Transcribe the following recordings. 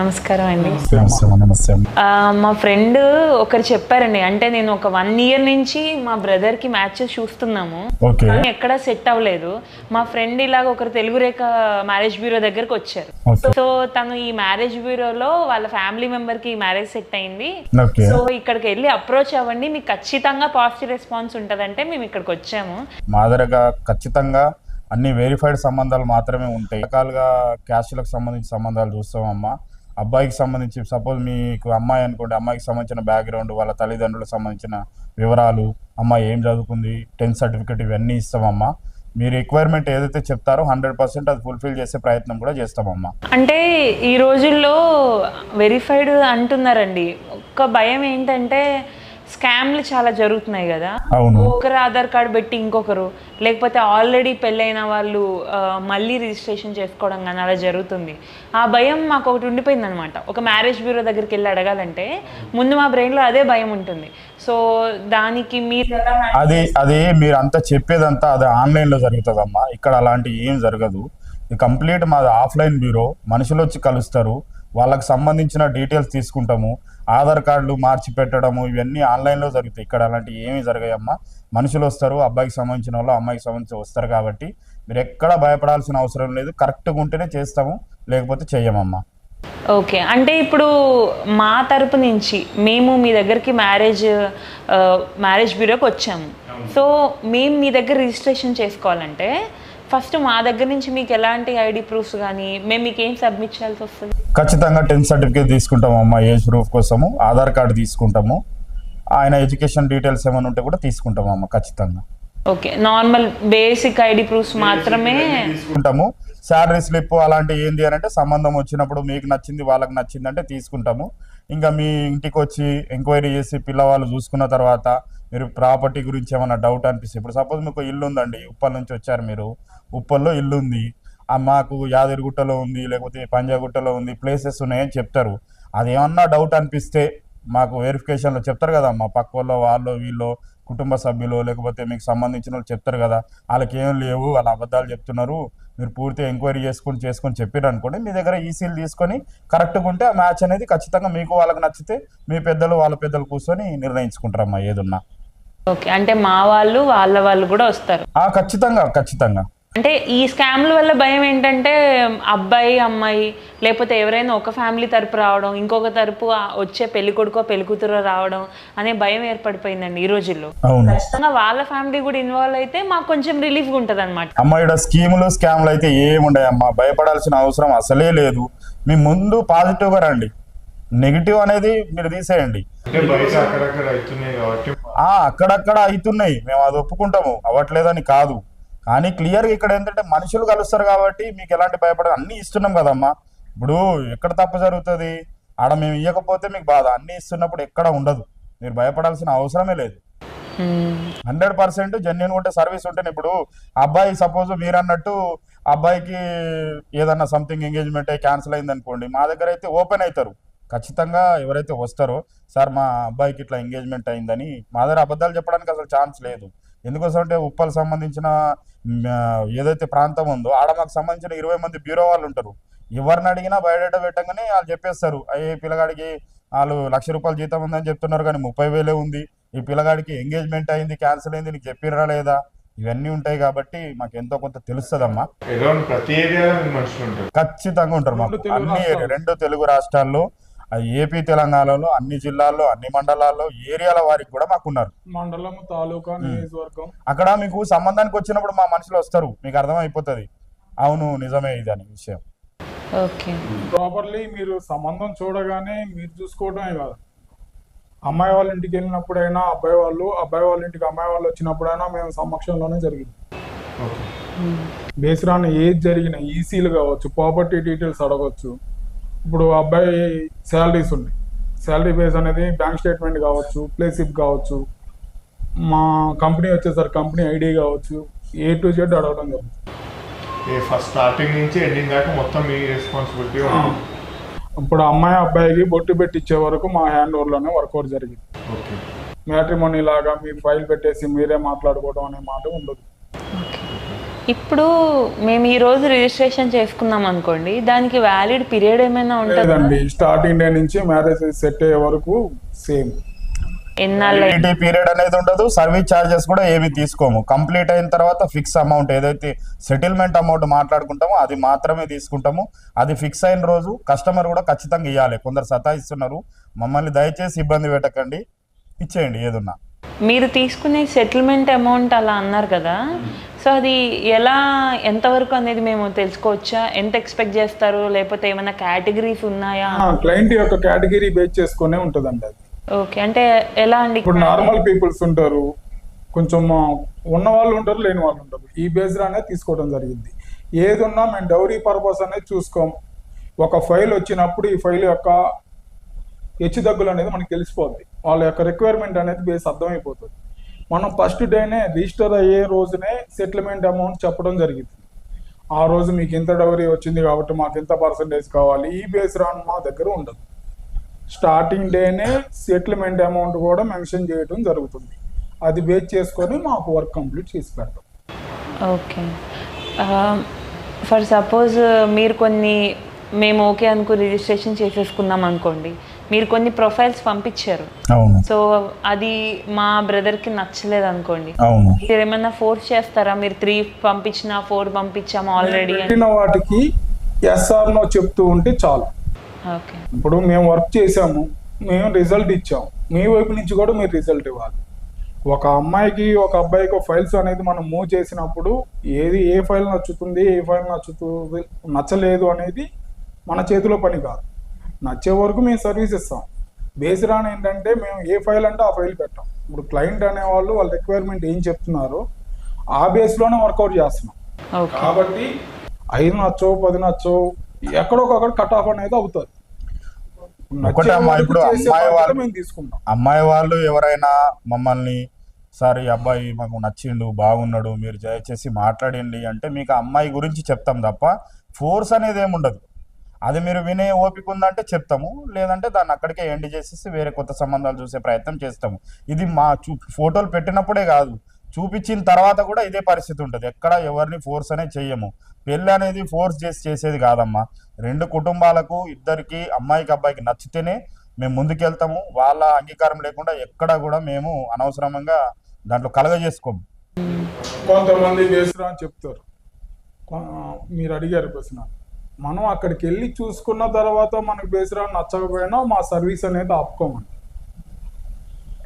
నమస్కారం అండి. మా ఫ్రెండ్ ఒకరు చెప్పారండి అంటే నేను ఒక వన్ ఇయర్ నుంచి మా బ్రదర్కి మ్యాచెస్ చూస్తున్నాము. కానీ ఎక్కడ సెట్ అవ్వలేదు. మా ఫ్రెండ్ ఇలాగ ఒకరు తెలుగు రేఖ మ్యారేజ్ బ్యూరో దగ్గరకు వచ్చారు. సో తను ఈ మ్యారేజ్ బ్యూరోలో వాళ్ళ ఫ్యామిలీ మెంబర్కి మ్యారేజ్ సెట్ అయింది. సో ఇక్కడికి వెళ్ళి అప్రోచ్ అవ్వండి మీకు ఖచ్చితంగా పాజిటివ్ రెస్పాన్స్ ఉంటదంటే మేము ఇక్కడికి వచ్చాము. మా దగ్గర ఖచ్చితంగా అన్ని వెరిఫైడ్ సంబంధాలు మాత్రమే ఉంటాయి. రకాలుగా క్యాస్ట్లకు సంబంధించిన సంబంధాలు చూస్తామమ్మా. అబ్బాయికి సంబంధించి సపోజ్ మీకు అమ్మాయి అనుకోండి అమ్మాయికి సంబంధించిన బ్యాక్గ్రౌండ్ వాళ్ళ తల్లిదండ్రులకు సంబంధించిన వివరాలు అమ్మాయి ఏం చదువుకుంది టెన్త్ సర్టిఫికేట్ ఇవన్నీ ఇస్తామమ్మా. మీరు రిక్వైర్మెంట్ ఏదైతే చెప్తారో హండ్రెడ్ పర్సెంట్ అది ఫుల్ఫిల్ చేసే ప్రయత్నం కూడా చేస్తామమ్మా. అంటే ఈ రోజుల్లో వెరిఫైడ్ అంటున్నారండి. ఒక్క భయం ఏంటంటే స్కామ్లు చాలా జరుగుతున్నాయి కదా. ఒకరు ఆధార్ కార్డు పెట్టి ఇంకొకరు లేకపోతే ఆల్రెడీ పెళ్ళైన వాళ్ళు మళ్ళీ రిజిస్ట్రేషన్ చేసుకోవడం కానీ అలా జరుగుతుంది. ఆ భయం మాకు ఒకటి ఉండిపోయింది అనమాట ఒక మ్యారేజ్ బ్యూరో దగ్గరికి వెళ్ళి అడగాలంటే ముందు మా బ్రెయిన్లో అదే భయం ఉంటుంది. సో దానికి మీరు అది అది మీరు అంతా చెప్పేదంతా అది ఆన్లైన్లో జరుగుతుందమ్మా. ఇక్కడ అలాంటి ఏం జరగదు. కంప్లీట్ మాది ఆఫ్లైన్ బ్యూరో. మనుషులు వచ్చి కలుస్తారు. వాళ్ళకి సంబంధించిన డీటెయిల్స్ తీసుకుంటాము. ఆధార్ కార్డులు మార్చి పెట్టడము ఇవన్నీ ఆన్లైన్లో జరుగుతాయి. ఇక్కడ అలాంటి ఏమీ జరగాయమ్మా. మనుషులు వస్తారు అబ్బాయికి సంబంధించిన వాళ్ళు అమ్మాయికి సంబంధించి వస్తారు కాబట్టి మీరు ఎక్కడ భయపడాల్సిన అవసరం లేదు. కరెక్ట్గా ఉంటేనే చేస్తాము లేకపోతే చెయ్యమమ్మా. ఓకే. అంటే ఇప్పుడు మా తరపు నుంచి మేము మీ దగ్గరికి మ్యారేజ్ మ్యారేజ్ బ్యూరోకి వచ్చాము. సో మేము మీ దగ్గర రిజిస్ట్రేషన్ చేసుకోవాలంటే ఫస్ట్ మా దగ్గర నుంచి మీకు ఎలాంటి ఐడి ప్రూఫ్స్ కానీ మేము మీకు ఏం సబ్మిట్ చేయాల్సి వస్తుంది? ఖచ్చితంగా టెన్త్ సర్టిఫికేట్ తీసుకుంటాము అమ్మా ఏజ్ ప్రూఫ్ కోసము. ఆధార్ కార్డు తీసుకుంటాము. ఆయన ఎడ్యుకేషన్ డీటెయిల్స్ ఏమైనా ఉంటే కూడా తీసుకుంటాము అమ్మ ఖచ్చితంగా. Okay normal basic ID proofs మాత్రమే తీసుకుంటాము. శాలరీ స్లిప్ అలాంటి ఏంది అని అంటే సంబంధం వచ్చినప్పుడు మీకు నచ్చింది వాళ్ళకి నచ్చింది అంటే తీసుకుంటాము. ఇంకా మీ ఇంటికి వచ్చి ఎంక్వైరీ చేసి పిల్లవాళ్ళు చూసుకున్న తర్వాత మీరు ప్రాపర్టీ గురించి ఏమైనా డౌట్ అనిపిస్తే ఇప్పుడు సపోజ్ మీకు ఇల్లు ఉందండి ఉప్పల్ నుంచి వచ్చారు మీరు. ఉప్పల్లో ఇల్లు ఉంది. ఆ మాకు యాదగిరిగుట్టలో ఉంది లేకపోతే పంజాగుట్టలో ఉంది ప్లేసెస్ ఉన్నాయని చెప్తారు. అది ఏమన్నా డౌట్ అనిపిస్తే మాకు వెరిఫికేషన్లో చెప్తారు కదా మా పక్క వాళ్ళు వాళ్ళు వీళ్ళు కుటుంబ సభ్యులు లేకపోతే మీకు సంబంధించిన వాళ్ళు చెప్తారు కదా. వాళ్ళకి ఏం లేవు వాళ్ళ అబద్ధాలు చెప్తున్నారు. మీరు పూర్తిగా ఎంక్వైరీ చేసుకుని చేసుకొని చెప్పారు అనుకోండి మీ దగ్గర ఈసీలు తీసుకొని కరెక్ట్గా ఉంటే ఆ మ్యాచ్ అనేది ఖచ్చితంగా మీకు వాళ్ళకి నచ్చితే మీ పెద్దలు వాళ్ళ పెద్దలు కూర్చొని నిర్ణయించుకుంటారమ్మా ఏదున్నా. ఓకే. అంటే మా వాళ్ళు వాళ్ళ వాళ్ళు కూడా వస్తారు. ఖచ్చితంగా ఖచ్చితంగా. అంటే ఈ స్కామ్ల వల్ల భయం ఏంటంటే అబ్బాయి అమ్మాయి లేకపోతే ఎవరైనా ఒక ఫ్యామిలీ తరపు రావడం ఇంకొక తరపు వచ్చే పెళ్ళి కొడుకో పెళ్ళి కూతురో రావడం అనే భయం ఏర్పడిపోయిందండి ఈ రోజుల్లో. అవును. ఖచ్చితంగా వాళ్ళ ఫ్యామిలీ కూడా ఇన్వాల్వ్ అయితే మాకు కొంచెం రిలీఫ్గా ఉంటుంది అనమాట అమ్మ ఇక్కడ స్కీములు స్కామ్లు అయితే ఏముండయమ్మా? భయపడాల్సిన అవసరం అసలే లేదు. మీ ముందు పాజిటివ్గా రండి. నెగిటివ్ అనేది మీరు తీసేయండి. అక్కడక్కడ అవుతున్నాయి. మేము అది ఒప్పుకుంటాము. అవ్వట్లేదని కాదు. కానీ క్లియర్గా ఇక్కడ ఏంటంటే మనుషులు కలుస్తారు కాబట్టి మీకు ఎలాంటి భయపడ అన్ని ఇస్తున్నాం కదమ్మా. ఇప్పుడు ఎక్కడ తప్పు జరుగుతుంది? ఆడ మేము ఇవ్వకపోతే మీకు బాధ. అన్ని ఇస్తున్నప్పుడు ఎక్కడ ఉండదు. మీరు భయపడాల్సిన అవసరమే లేదు. హండ్రెడ్ పర్సెంట్ జెన్యున్ ఉంటే సర్వీస్ ఉంటేనే ఇప్పుడు అబ్బాయి సపోజ్ మీరు అన్నట్టు అబ్బాయికి ఏదన్నా సంథింగ్ ఎంగేజ్మెంట్ అయ్యి క్యాన్సిల్ అయింది అనుకోండి మా దగ్గర అయితే ఓపెన్ అవుతారు ఖచ్చితంగా ఎవరైతే వస్తారో సార్ మా అబ్బాయికి ఇట్లా ఎంగేజ్మెంట్ అయిందని మా దగ్గర అబద్ధాలు చెప్పడానికి అసలు ఛాన్స్ లేదు. ఎందుకోసం అంటే ఉప్పల్ సంబంధించిన ఏదైతే ప్రాంతం ఉందో ఆడ మాకు సంబంధించిన ఇరవై మంది బ్యూరో వాళ్ళు ఉంటారు. ఎవరిని అడిగినా బయోడేటా పెట్టగానే వాళ్ళు చెప్పేస్తారు. అయ్యే పిల్లగాడికి వాళ్ళు లక్ష రూపాయలు జీతం ఉందని చెప్తున్నారు కానీ ముప్పై వేలే ఉంది. ఈ పిల్లగాడికి ఎంగేజ్మెంట్ అయింది క్యాన్సిల్ అయింది నీకు చెప్పిర్రా లేదా? ఇవన్నీ ఉంటాయి కాబట్టి మాకు ఎంతో కొంత తెలుస్తుందమ్మా. ప్రతి ఏరియాలో ఖచ్చితంగా ఉంటారు మాకు. అన్ని. రెండు తెలుగు రాష్ట్రాల్లో ఏపీ తెలంగాణలో అన్ని జిల్లాల్లో అన్ని మండలాల్లో ఏరియాల వారికి కూడా మాకు ఉన్నారు మండలం తాలూకా నియోజకవర్గం. అక్కడ మీకు సంబంధానికి వచ్చినప్పుడు మా మనుషులు వస్తారు. మీకు అర్థమైపోతుంది. అవును నిజమే ఇది అని విషయం. ఓకే. ప్రాపర్లీ మీరు సంబంధం చూడగానే మీరు చూసుకోవడమే కాదు. అమ్మాయి వాళ్ళ ఇంటికి వెళ్ళినప్పుడైనా అబ్బాయి వాళ్ళు అబ్బాయి వాళ్ళ ఇంటికి అమ్మాయి వాళ్ళు వచ్చినప్పుడైనా మేము సమక్షంలోనే జరిగింది. ఓకే బేసిరాన్ ఏది జరిగిన ఈసీలు కావచ్చు ప్రాపర్టీ డీటెయిల్స్ అడగవచ్చు ఇప్పుడు అబ్బాయి శాలరీస్ ఉన్నాయి. శాలరీ బేస్ అనేది బ్యాంక్ స్టేట్మెంట్ కావచ్చు ప్లేసిప్ కావచ్చు మా కంపెనీ వచ్చేసరికి కంపెనీ ఐడి కావచ్చు ఏ టు జెడ్ అడగడం జరుగుతుంది. ఏ ఫస్ట్ స్టార్టింగ్ నుంచి ఎండింగ్ దాకా మొత్తం మీ రెస్పాన్సిబిలిటీ ఇప్పుడు అమ్మాయి అబ్బాయికి బొట్టు పెట్టి ఇచ్చే వరకు మా హ్యాండ్ ఓవర్లోనే వర్కౌట్ జరిగింది. మ్యాట్రిమోనీ లాగా మీ ఫైల్ పెట్టేసి మీరే మాట్లాడుకోవడం అనే మాట ఉండదు. ఇప్పుడు మేము ఈ రోజు రిజిస్ట్రేషన్ చేసుకున్నాం అనుకోండి దానికి వ్యాలిడ్ పీరియడ్ ఏమైనా ఉంటుందా? లేదండి స్టార్టింగ్ డే నుంచి మ్యారేజ్ సెట్ అయ్యే వరకు సేమ్ ఎన్నాళ్ళు వ్యాలిడిటీ పీరియడ్ అనేది ఉండదు సర్వీస్ ఛార్జెస్ కూడా ఏమి తీసుకోము. కంప్లీట్ అయిన తర్వాత ఫిక్స్ అమౌంట్ ఏదైతే సెటిల్మెంట్ అమౌంట్ మాట్లాడుకుంటామో అది మాత్రమే తీసుకుంటాము. అది ఫిక్స్ అయిన రోజు కస్టమర్ కూడా ఖచ్చితంగా ఇవ్వాలి కొందరు సతాయిస్తున్నారు. మమ్మల్ని దయచేసి ఇబ్బంది పెట్టకండి. ఇచ్చేయండి ఏదున్నా. మీరు తీసుకునే సెటిల్మెంట్ అమౌంట్ అలా అన్నారు కదా సో అది ఎలా ఎంతవరకు అనేది మేము తెలుసుకోవచ్చా? ఎంత ఎక్స్పెక్ట్ చేస్తారు? లేకపోతే ఏమైనా కేటగిరీస్ ఉన్నాయా? క్లయింట్ యొక్క కేటగిరీ బేస్ చేసుకునే ఉంటుందండి అది. ఓకే అంటే ఎలా అండి? ఇప్పుడు నార్మల్ పీపుల్స్ ఉంటారు. కొంచెం ఉన్న వాళ్ళు ఉంటారు లేని వాళ్ళు ఉంటారు. ఈ బేస్డ్ అనేది తీసుకోవడం జరిగింది. ఏది ఉన్నా మేము డౌరీ పర్పస్ అనేది చూసుకోం. ఒక ఫైల్ వచ్చినప్పుడు ఈ ఫైల్ యొక్క హెచ్చు దగ్గులు అనేది మనకి తెలిసిపోద్ది. వాళ్ళ యొక్క రిక్వైర్మెంట్ అనేది బేస్ అర్థమైపోతుంది. మనం ఫస్ట్ డేనే రిజిస్టర్ అయ్యే రోజునే సెటిల్మెంట్ అమౌంట్ చెప్పడం జరిగింది. ఆ రోజు మీకు ఇంత డౌరీ వచ్చింది కాబట్టి మాకు ఎంత పర్సంటేజ్ కావాలి. ఈ బేస్ రాను మా దగ్గర ఉండదు. స్టార్టింగ్ డేనే సెటిల్మెంట్ అమౌంట్ కూడా మెన్షన్ చేయడం జరుగుతుంది. అది బేస్ చేసుకొని మాకు వర్క్ కంప్లీట్ చేసి పెడతాం. ఓకే. ఫర్ సపోజ్ మీరు కొన్ని మేము ఓకే అనుకుని రిజిస్ట్రేషన్ చేసేసుకున్నాం అనుకోండి. మీరు కొన్ని ప్రొఫైల్స్ పంపించారు. సో అది మా బ్రదర్కి నచ్చలేదు అనుకోండి. మీరు ఏమైనా ఫోర్స్ చేస్తారా? మీరు త్రీ పంపించినా ఫోర్ పంపించాము ఆల్రెడీ వాటికి ఎస్ఆర్ నో చెప్తూ ఉంటే చాలు. ఇప్పుడు మేము వర్క్ చేసాము మేము రిజల్ట్ ఇచ్చాము మీ వైపు నుంచి కూడా మీరు రిజల్ట్ ఇవ్వాలి. ఒక అమ్మాయికి ఒక అబ్బాయికి ఫైల్స్ అనేది మనం మూవ్ చేసినప్పుడు ఏది ఏ ఫైల్ నచ్చుతుంది ఏ ఫైల్ నచ్చుతుంది నచ్చలేదు అనేది మన చేతిలో పని కాదు. నచ్చే వరకు మేము సర్వీస్ ఇస్తాం. బేస్డ్ ఆన్ ఏంటంటే మేము ఏ ఫైల్ అంటే ఆ ఫైల్ పెట్టాం. ఇప్పుడు క్లయింట్ అనేవాళ్ళు వాళ్ళ రిక్వైర్మెంట్ ఏం చెప్తున్నారో ఆ బేస్లోనే వర్కౌట్ చేస్తున్నాం. ఓకే. కాబట్టి ఐదు నచ్చో పది నచ్చో ఎక్కడొకక్కడ కట్ ఆఫ్ అనేది అవుతుంది. ఒకటే ఇప్పుడు అమ్మాయి బాధ్యత వాళ్ళు- మేము తీసుకుంటాం. అమ్మాయి వాళ్ళు ఎవరైనా మమ్మల్ని సార్ ఈ అబ్బాయి మాకు నచ్చిండు బాగున్నాడు మీరు దయచేసి మాట్లాడండి అంటే మీకు ఆ అమ్మాయి గురించి చెప్తాం తప్ప ఫోర్స్ అనేది ఏముండదు. అది మీరు వినే ఓపిక ఉందంటే చెప్తాము. లేదంటే దాన్ని అక్కడికే ఎండ్ చేసేసి వేరే కొత్త సంబంధాలు చూసే ప్రయత్నం చేస్తాము. ఇది మా చూ ఫోటోలు పెట్టినప్పుడే కాదు. చూపించిన తర్వాత కూడా ఇదే పరిస్థితి ఉంటుంది. ఎక్కడ ఎవరిని ఫోర్స్ అనేది చెయ్యము. పెళ్ళి అనేది ఫోర్స్ చేసి చేసేది కాదమ్మా. రెండు కుటుంబాలకు ఇద్దరికి అమ్మాయికి అబ్బాయికి నచ్చితేనే మేము ముందుకెళ్తాము. వాళ్ళ అంగీకారం లేకుండా ఎక్కడ కూడా మేము అనవసరంగా దాంట్లో కలగజేసుకోము కొంతమంది వేసురా అని చెప్తారు. మీరు అడిగారు ప్రశ్న. మనం అక్కడికి వెళ్ళి చూసుకున్న తర్వాత మనకు బేసిరా నచ్చకపోయినా మా సర్వీస్ అనేది ఆపుకోమండి.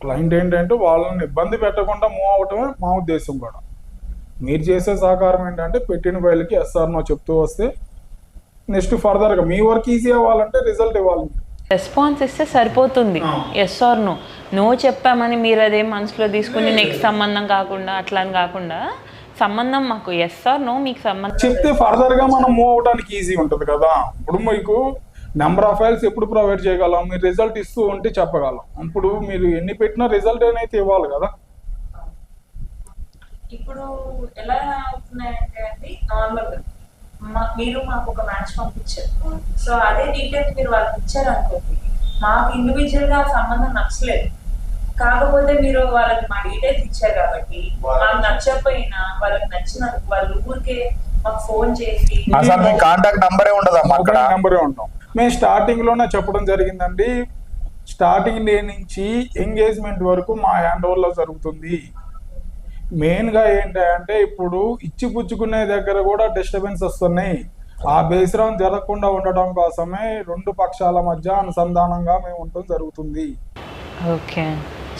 క్లయింట్ ఏంటంటే వాళ్ళని ఇబ్బంది పెట్టకుండా మూవ్ అవటమే మా ఉద్దేశం కూడా. మీరు చేసే సహకారం ఏంటంటే పెట్టిన ఫైల్కి ఎస్ఆర్ నో చెప్తూ వస్తే నెక్స్ట్ ఫర్దర్గా మీ వర్క్ ఈజీ అవ్వాలంటే రిజల్ట్ ఇవ్వాలి. రెస్పాన్స్ ఇస్తే సరిపోతుంది. ఎస్ ఆర్ నో నో చెప్పామని మీరు అదేం మనసులో తీసుకుని నెక్స్ట్ సంబంధం కాకుండా అట్లా అని కాకుండా సంబంధం మాకు ఎస్ ఆర్ నో మీకు సంబంధం చెప్తే ఫర్దర్గా మనం మూవ్ అవడానికి ఈజీ ఉంటుంది కదా. ఇప్పుడు మీకు నెంబర్ ఆఫ్ ఫైల్స్ ఎప్పుడు ప్రొవైడ్ చేయగలం మీరు రిజల్ట్ ఇస్తూ ఉంటే చెప్పగలం. ఇప్పుడు మీరు ఎన్ని పెట్టినా రిజల్ట్ అయితే ఇవ్వాలి కదా. ఇప్పుడు ఎలా అవుతున్నాయంటే అండి నార్మల్ మా మీరు మాకు ఒక మ్యాచ్ పంపించారు. సో అదే డీటెయిల్స్ మీరు వాళ్ళకి ఇచ్చారు అనుకోండి మాకు ఇండివిజువల్గా ఆ సంబంధం నచ్చలేదు. కాకపోతే మీరు వాళ్ళకి మా డీటెయిల్స్ ఇచ్చారు కాబట్టి మాకు నచ్చకపోయినా వాళ్ళకి నచ్చిన వాళ్ళు ఊరికే మాకు ఫోన్ చేసి అసలు మీ కాంటాక్ట్ నంబరే ఉండదమ్మా అక్కడ? నెంబరే ఉంటాం మేము స్టార్టింగ్లోనే చెప్పడం జరిగిందండి. స్టార్టింగ్ డే నుంచి ఎంగేజ్మెంట్ వరకు మా హ్యాండ్ ఓవర్లో జరుగుతుంది. మెయిన్గా ఏంటంటే ఇప్పుడు ఇచ్చి పుచ్చుకునే దగ్గర కూడా డిస్టర్బెన్స్ వస్తున్నాయి. ఆ బేసరం జరగకుండా ఉండడం కోసమే రెండు పక్షాల మధ్య అనుసంధానంగా మేము ఉండటం జరుగుతుంది. ఓకే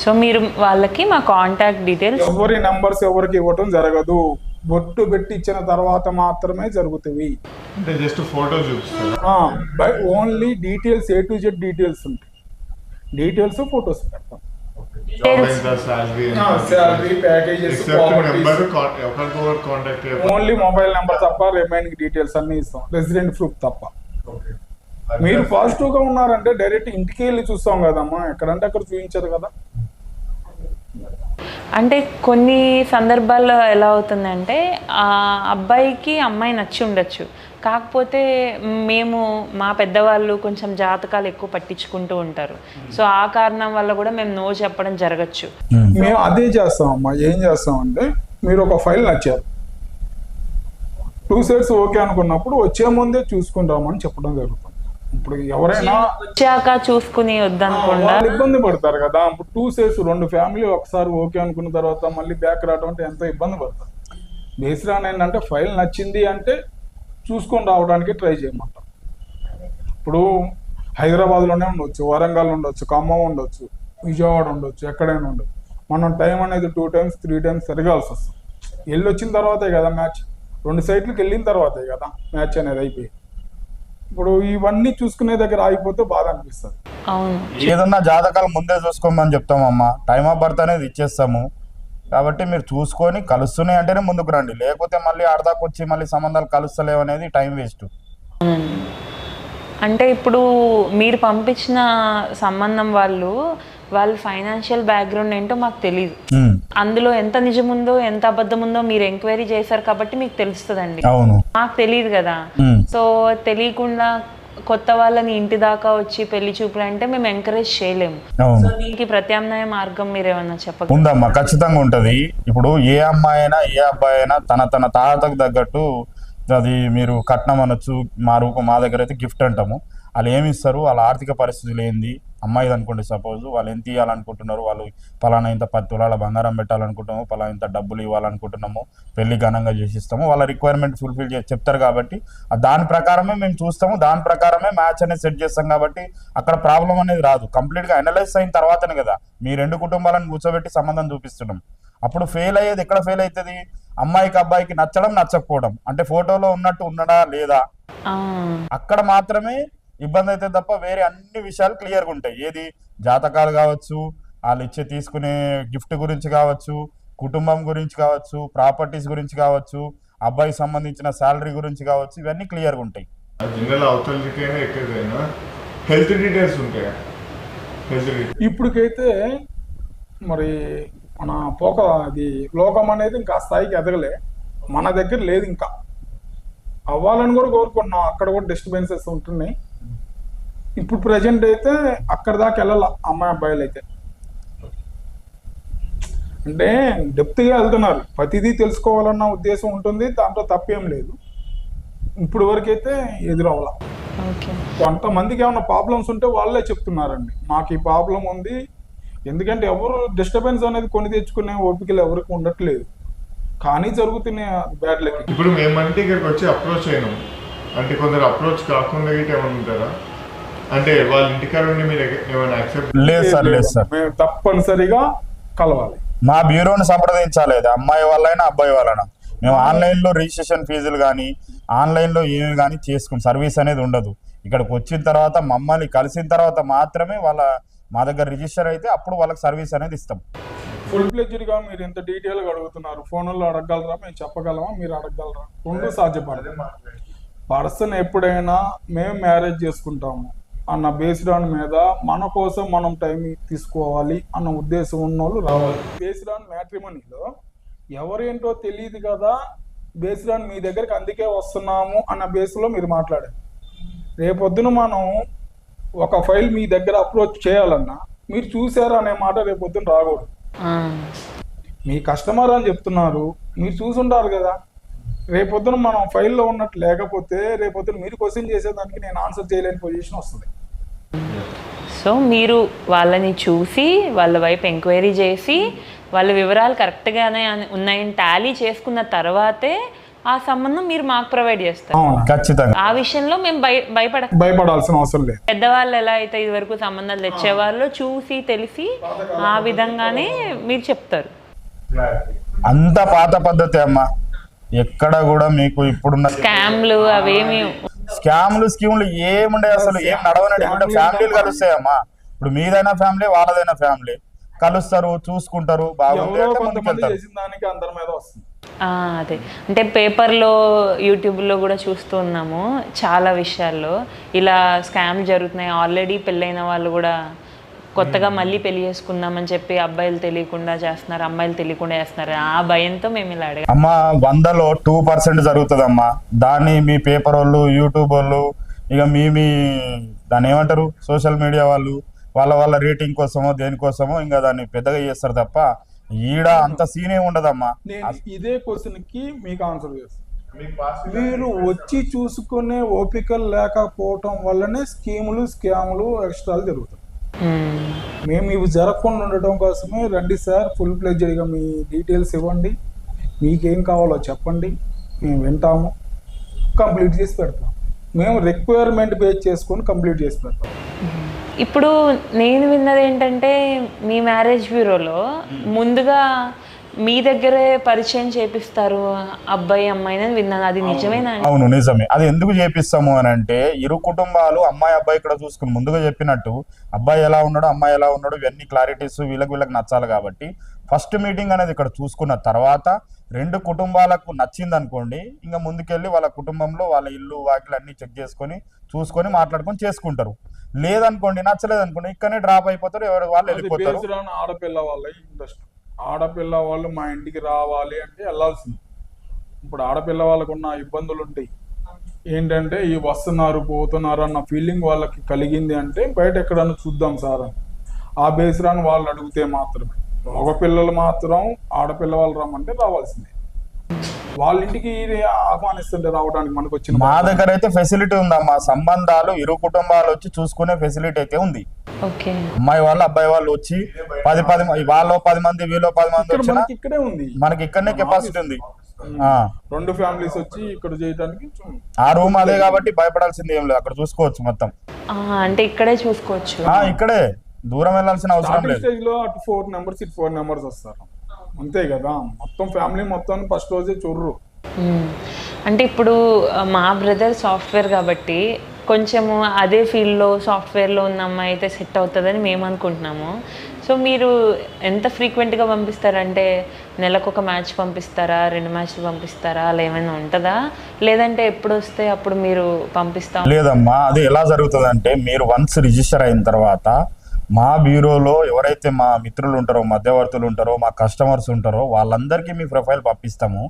సో మీరు వాళ్ళకి మా కాంటాక్ట్ డీటెయిల్స్ ఎవరి నెంబర్స్ ఎవరికి ఇవ్వటం జరగదు. బొట్టు పెట్టి ఇచ్చిన తర్వాత మాత్రమే జరుగుతాయి అంటే జస్ట్ ఫోటో చూపిస్తారు? By only details A to Z details ఉంటాయి. డీటెయిల్స్ ఫొటోస్ పెడతాం. ఓన్లీ మొబైల్ నెంబర్ తప్ప రిమైనింగ్ డీటెయిల్స్ అన్ని ఇస్తాం. రెసిడెంట్ ప్రూఫ్ తప్ప. మీరు పాజిటివ్గా ఉన్నారంటే డైరెక్ట్ ఇంటికి వెళ్ళి చూస్తాం కదమ్మా. ఎక్కడంటే అక్కడ చూపించారు కదా. అంటే కొన్ని సందర్భాల్లో ఎలా అవుతుందంటే ఆ అబ్బాయికి అమ్మాయి నచ్చి ఉండొచ్చు. కాకపోతే మేము మా పెద్దవాళ్ళు కొంచెం జాతకాలు ఎక్కువ పట్టించుకుంటూ ఉంటారు. సో ఆ కారణం వల్ల కూడా మేము నో చెప్పడం జరగచ్చు. మేము అదే చేస్తాం అమ్మా ఏం చేస్తామంటే మీరు ఒక ఫైల్ నచ్చారు. టూ సైడ్స్ ఓకే అనుకున్నప్పుడు వచ్చే ముందే చూసుకుంటామని చెప్పడం జరుగుతుంది. ఇప్పుడు ఎవరైనా వచ్చాక చూసుకుని వద్దనకుండా. ఇబ్బంది పడతారు కదా. ఇప్పుడు టూ సైడ్స్ రెండు ఫ్యామిలీ ఒకసారి ఓకే అనుకున్న తర్వాత మళ్ళీ బ్యాక్ రావడం అంటే ఎంతో ఇబ్బంది పడతారు. బేసిరాన్ ఏంటంటే ఫైల్ నచ్చింది అంటే చూసుకొని రావడానికి ట్రై చేయమంటాం ఇప్పుడు హైదరాబాద్లోనే ఉండొచ్చు వరంగల్ ఉండొచ్చు ఖమ్మం ఉండొచ్చు విజయవాడ ఉండొచ్చు ఎక్కడైనా ఉండొచ్చు. మనం టైం అనేది టూ టైమ్స్ త్రీ టైమ్స్ తిరగాల్సి వస్తుంది. వెళ్ళి వచ్చిన తర్వాతే కదా మ్యాచ్ రెండు సైట్లకి వెళ్ళిన తర్వాతే కదా మ్యాచ్ అనేది అయిపోయి ఇప్పుడు ఇవన్నీ చూసుకునే దగ్గర ఆగిపోతే బాధ అనిపిస్తుంది. అవును. ఏదన్నా జాతకాలు ముందే చూసుకోమని చెప్తామమ్మా. టైం ఆఫ్ బర్త్ అనేది ఇచ్చేస్తాము. కాబట్టి మీరు చూసుకొని కలుస్తున్నాయి అంటేనే ముందుకు రండి. లేకపోతే మళ్ళీ ఆడదాకా వచ్చి మళ్ళీ సంబంధాలు కలుస్తలేవు అనేది టైం వేస్ట్. అంటే ఇప్పుడు మీరు పంపించిన సంబంధం వాళ్ళు వాళ్ళ ఫైనాన్షియల్ బ్యాక్గ్రౌండ్ ఏంటో మాకు తెలియదు అందులో ఎంత నిజం ఉందో ఎంత అబద్ధం ఉందో మీరు ఎంక్వైరీ చేశారు కాబట్టి మీకు తెలుస్తుందండి. మాకు తెలియదు కదా. సో తెలియకుండా కొత్త వాళ్ళని ఇంటి దాకా వచ్చి పెళ్ళి చూపులు అంటే మేము ఎంకరేజ్ చేయలేము. సో దీనికి ప్రత్యామ్నాయ మార్గం మీరు ఏమన్నా చెప్పగలరా? ఉందమ్మా ఖచ్చితంగా ఉంటది. ఇప్పుడు ఏ అమ్మాయి అయినా ఏ అబ్బాయి అయినా తన తన తాతకు తగ్గట్టు అది మీరు కట్నం అనొచ్చు మా రూప మా దగ్గర అయితే గిఫ్ట్ అంటాము. వాళ్ళు ఏమి ఇస్తారు? వాళ్ళ ఆర్థిక పరిస్థితులు ఏంది? అమ్మాయిది అనుకోండి సపోజ్ వాళ్ళు ఎంత ఇవ్వాలనుకుంటున్నారు వాళ్ళు పలానా ఇంత పది తులాల బంగారం పెట్టాలనుకుంటున్నాము పలానా ఇంత డబ్బులు ఇవ్వాలనుకుంటున్నాము పెళ్ళి ఘనంగా చేసిస్తాము వాళ్ళ రిక్వైర్మెంట్ ఫుల్ఫిల్ చేసి చెప్తారు కాబట్టి ఆ దాని ప్రకారమే మేము చూస్తాము దాని ప్రకారమే మ్యాచ్ అనేది సెట్ చేస్తాం కాబట్టి అక్కడ ప్రాబ్లం అనేది రాదు. కంప్లీట్గా అనలైజ్ అయిన తర్వాతనే కదా మీ రెండు కుటుంబాలను కూర్చోబెట్టి సంబంధం చూపిస్తున్నాం. అప్పుడు ఫెయిల్ అయ్యేది ఎక్కడ ఫెయిల్ అవుతుంది అమ్మాయికి అబ్బాయికి నచ్చడం నచ్చకపోవడం. అంటే ఫోటోలో ఉన్నట్టు ఉన్నడా లేదా? అక్కడ మాత్రమే ఇబ్బంది అయితే తప్ప వేరే అన్ని విషయాలు క్లియర్గా ఉంటాయి. ఏది జాతకాలు కావచ్చు వాళ్ళు ఇచ్చే తీసుకునే గిఫ్ట్ గురించి కావచ్చు కుటుంబం గురించి కావచ్చు ప్రాపర్టీస్ గురించి కావచ్చు అబ్బాయికి సంబంధించిన శాలరీ గురించి కావచ్చు ఇవన్నీ క్లియర్గా ఉంటాయి. జనరల్ అవతలకైనా ఎక్కడికైనా హెల్త్ డీటెయిల్స్ ఉంటాయా? హెల్త్ ఇప్పటికైతే మరి మన పోక అది లోకం అనేది ఇంకా ఆ స్థాయికి ఎదగలే. మన దగ్గర లేదు ఇంకా. అవ్వాలని కూడా కోరుకుంటున్నాం. అక్కడ కూడా డిస్టర్బెన్సెస్ ఉంటున్నాయి. ఇప్పుడు ప్రజెంట్ అయితే అక్కడ దాకా వెళ్ళాల? అమ్మాయి అబ్బాయిలు అయితే. అంటే డెప్త్గా వెళ్తున్నారు. ప్రతిదీ తెలుసుకోవాలన్న ఉద్దేశం ఉంటుంది. దాంట్లో తప్పేం లేదు. ఇప్పుడు వరకైతే ఎదురవ్వాల ఓకే. కొంతమందికి ఏమైనా ప్రాబ్లమ్స్ ఉంటే వాళ్ళే చెప్తున్నారండి. మాకు ఈ ప్రాబ్లం ఉంది. ఎందుకంటే ఎవరు డిస్టర్బెన్స్ అనేది కొని తెచ్చుకునే ఓపికలు ఎవరికి ఉండట్లేదు. కానీ జరుగుతున్నాయి బ్యాడ్ లక్ ఇప్పుడు మేమంటే ఇక్కడికి వచ్చి అప్రోచ్ అయినాం. అంటే కొందరు అప్రోచ్ కాకుండా గిట్ట ఏమైనా ఉంటారా? అంటే వాళ్ళ ఇంటికాడ ఉండి మీరు ఏమైనా యాక్సెప్ట్ లేదు సార్ లేదు సార్. మేము తప్పనిసరిగా కలవాలి. మా బ్యూరోని సంప్రదించాలి అది. అమ్మాయి వాళ్ళైనా అబ్బాయి వాళ్ళైనా. మేము ఆన్లైన్లో రిజిస్ట్రేషన్ ఫీజులు కానీ ఆన్లైన్లో ఏమి కానీ చేసుకుని సర్వీస్ అనేది ఉండదు. ఇక్కడికి వచ్చిన తర్వాత మమ్మల్ని కలిసిన తర్వాత మాత్రమే వాళ్ళ మా దగ్గర రిజిస్టర్ అయితే అప్పుడు వాళ్ళకి సర్వీస్ అనేది ఇస్తాం. ఫుల్ ఫ్లెడ్జ్డ్గా మీరు ఇంత డీటెయిల్గా అడుగుతున్నారు. ఫోన్లో అడగగలరా? మేము చెప్పగలమా? మీరు అడగగలరా? రెండు సాధ్యపడదు పర్సన్ ఎప్పుడైనా మేము మ్యారేజ్ చేసుకుంటాము. అన్న బేస్డ్ ఆన్ మీద మన కోసం మనం టైం తీసుకోవాలి అన్న ఉద్దేశం ఉన్న వాళ్ళు రావాలి. బేస్డ్ ఆన్ మ్యాట్రిమనీలో ఎవరేంటో తెలియదు కదా బేస్డ్ ఆన్ మీ దగ్గరికి అందుకే వస్తున్నాము అన్న బేస్లో మీరు మాట్లాడారు. రేపొద్దున మనం ఒక ఫైల్ మీ దగ్గర అప్రోచ్ చేయాలన్నా మీరు చూసారా అనే మాట రేపొద్దున రాకూడదు. మీ కస్టమర్ అని చెప్తున్నారు మీరు చూసుంటారు కదా. రేపొద్దున మనం ఫైల్లో ఉన్నట్టు లేకపోతే రేపొద్దున మీరు క్వశ్చన్ చేసేదానికి నేను ఆన్సర్ చేయలేని పొజిషన్ వస్తుంది. సో మీరు వాళ్ళని చూసి వాళ్ళ వైపు ఎంక్వైరీ చేసి వాళ్ళ వివరాలు కరెక్ట్గానే అని- ఉన్నాయని టాలీ చేసుకున్న తర్వాతే ఆ సంబంధం మీరు మాకు ప్రొవైడ్ చేస్తారు. ఖచ్చితంగా. ఆ విషయంలో మేము భయ భయపడ భయపడాల్సిన అవసరం లేదు. పెద్దవాళ్ళు ఎలా అయితే ఇదివరకు సంబంధాలు తెచ్చేవాళ్ళు చూసి తెలిసి ఆ విధంగానే మీరు చెప్తారు. అంత పాత పద్ధతి అమ్మా. ఎక్కడ కూడా మీకు ఇప్పుడున్న స్కామ్లు అవేమి స్కామ్లు స్కీమ్లు ఏముండే అసలు? ఏం నడవనట్టు? ఉంటే ఫ్యామిలీలు కలుస్తాయమ్మా. ఇప్పుడు మీదైనా ఫ్యామిలీ వాళ్ళదైనా ఫ్యామిలీ. కలుస్తారు చూసుకుంటారు అదే. అంటే పేపర్లో యూట్యూబ్లో కూడా చూస్తూ ఉన్నాము చాలా విషయాల్లో. ఇలా స్కామ్ జరుగుతున్నాయి. ఆల్రెడీ పెళ్ళైన వాళ్ళు కూడా కొత్తగా మళ్ళీ పెళ్ళి చేసుకుందామని చెప్పి అబ్బాయిలు తెలియకుండా చేస్తున్నారు అమ్మాయిలు తెలియకుండా చేస్తున్నారు. ఆ భయంతో మేము ఇలా అడిగాం అమ్మ వందలో టూ పర్సెంట్ జరుగుతుందమ్మా. దాన్ని మీ పేపర్ వాళ్ళు యూట్యూబ్ వాళ్ళు ఇక మీ మీ దాన్ని ఏమంటారు? సోషల్ మీడియా వాళ్ళు వాళ్ళ వాళ్ళ రేటింగ్ కోసమో దేనికోసమో ఇంకా దాన్ని పెద్దగా చేస్తారు తప్ప ఈడ అంత సీనే ఉండదమ్మా. ఇదే క్వశ్చన్కి మీకు ఆన్సర్ చేస్తాను మీరు వచ్చి చూసుకునే ఓపిక లేకపోవటం వల్లనే స్కీములు స్కాములు ఎక్స్ట్రాలు జరుగుతాయి. మ్మ్. ఇవి జరగకుండా ఉండటం కోసమే రండి సార్ ఫుల్ ప్లెజ్డ్గా మీ డీటెయిల్స్ ఇవ్వండి. మీకేం కావాలో చెప్పండి మేము వింటాము. కంప్లీట్ చేసి పెడతాం. మేము రిక్వైర్మెంట్ బేస్ చేసుకొని కంప్లీట్ చేసి పెడతాం. ఇప్పుడు నేను విన్నది ఏంటంటే మీ మ్యారేజ్ బ్యూరోలో ముందుగా మీ దగ్గరే పరిచయం చేపిస్తారు అబ్బాయి అమ్మాయిని అని విన్నాను. అది నిజమేనా? అవును నిజమే. అది ఎందుకు చేపిస్తాము అని అంటే ఇరు కుటుంబాలు అమ్మాయి అబ్బాయి ఇక్కడ చూసుకుని ముందుగా చెప్పినట్టు అబ్బాయి ఎలా ఉన్నాడు అమ్మాయి ఎలా ఉన్నాడు ఇవన్నీ క్లారిటీస్ వీళ్ళకి వీళ్ళకి నచ్చాలి కాబట్టి ఫస్ట్ మీటింగ్ అనేది ఇక్కడ చూసుకున్న తర్వాత రెండు కుటుంబాలకు నచ్చింది అనుకోండి ఇంకా ముందుకెళ్ళి వాళ్ళ కుటుంబంలో వాళ్ళ ఇల్లు వాకిలు అన్ని చెక్ చేసుకొని చూసుకొని మాట్లాడుకొని చేసుకుంటారు. లేదనుకోండి నచ్చలేదు అనుకోండి ఇక్కడనే డ్రాప్ అయిపోతారు ఎవరి వాళ్ళు వెళ్ళిపోతారు. ఆడపిల్ల వాళ్ళ ఇంట్రెస్ట్ ఆడపిల్ల వాళ్ళు మా ఇంటికి రావాలి అంటే వెళ్ళాల్సింది. ఇప్పుడు ఆడపిల్ల వాళ్ళకు ఉన్న ఇబ్బందులు ఉంటాయి ఏంటంటే ఈ వస్తున్నారు పోతున్నారు అన్న ఫీలింగ్ వాళ్ళకి కలిగింది అంటే బయట ఎక్కడన్నా చూద్దాం సార్ అని. ఆ బేస్ వాళ్ళు అడిగితే మాత్రమే. మగ పిల్లలు మాత్రం ఆడపిల్ల వాళ్ళు రమ్మంటే రావాల్సిందే. వాళ్ళ ఇంటికి ఆహ్వానిస్తుంటే రావడానికి మనకు వచ్చిన మా దగ్గర అయితే ఫెసిలిటీ ఉందమ్మా. సంబంధాలు ఇరు కుటుంబాలు వచ్చి చూసుకునే ఫెసిలిటీ అయితే ఉంది. ఓకే. అమ్మాయి వాళ్ళు అబ్బాయి వాళ్ళు వచ్చి పది పది వాళ్ళు పది మంది వీళ్ళు పది మంది వచ్చినా మనకి ఇక్కడే ఉంది. మనకి ఇక్కడనే కెపాసిటీ ఉంది. ఆ. రెండు ఫ్యామిలీస్ వచ్చి ఇక్కడ చేయడానికి ఆ రూమ్ అదే కాబట్టి భయపడాల్సింది ఏం లేదు. అక్కడ చూసుకోవచ్చు మొత్తం. ఆ, అంటే ఇక్కడే చూసుకోవచ్చు. ఆ ఇక్కడే. దూరం వెళ్ళాల్సిన అవసరం లేదు. స్టేజ్లో అటు ఫోర్ నెంబర్స్ ఇటు ఫోర్ నెంబర్స్ వస్తారు. అంతే కదా. మొత్తం ఫ్యామిలీ మొత్తం ఫస్ట్ రోజే చూడరు మ్మ్. అంటే ఇప్పుడు మా బ్రదర్ సాఫ్ట్వేర్ కాబట్టి కొంచెము అదే ఫీల్డ్లో సాఫ్ట్వేర్లో ఉన్న అమ్మాయి అయితే సెట్ అవుతుందని మేము అనుకుంటున్నాము. సో మీరు ఎంత ఫ్రీక్వెంట్గా పంపిస్తారంటే నెలకు ఒక మ్యాచ్ పంపిస్తారా? రెండు మ్యాచ్లు పంపిస్తారా? అలా ఏమైనా ఉంటుందా? లేదంటే ఎప్పుడు వస్తే అప్పుడు మీరు పంపిస్తాం? లేదమ్మా. అది ఎలా జరుగుతుంది అంటే మీరు వన్స్ రిజిస్టర్ అయిన తర్వాత మా బ్యూరోలో ఎవరైతే మా మిత్రులు ఉంటారో మధ్యవర్తులు ఉంటారో మా కస్టమర్స్ ఉంటారో వాళ్ళందరికీ మీ ప్రొఫైల్ పంపిస్తాము.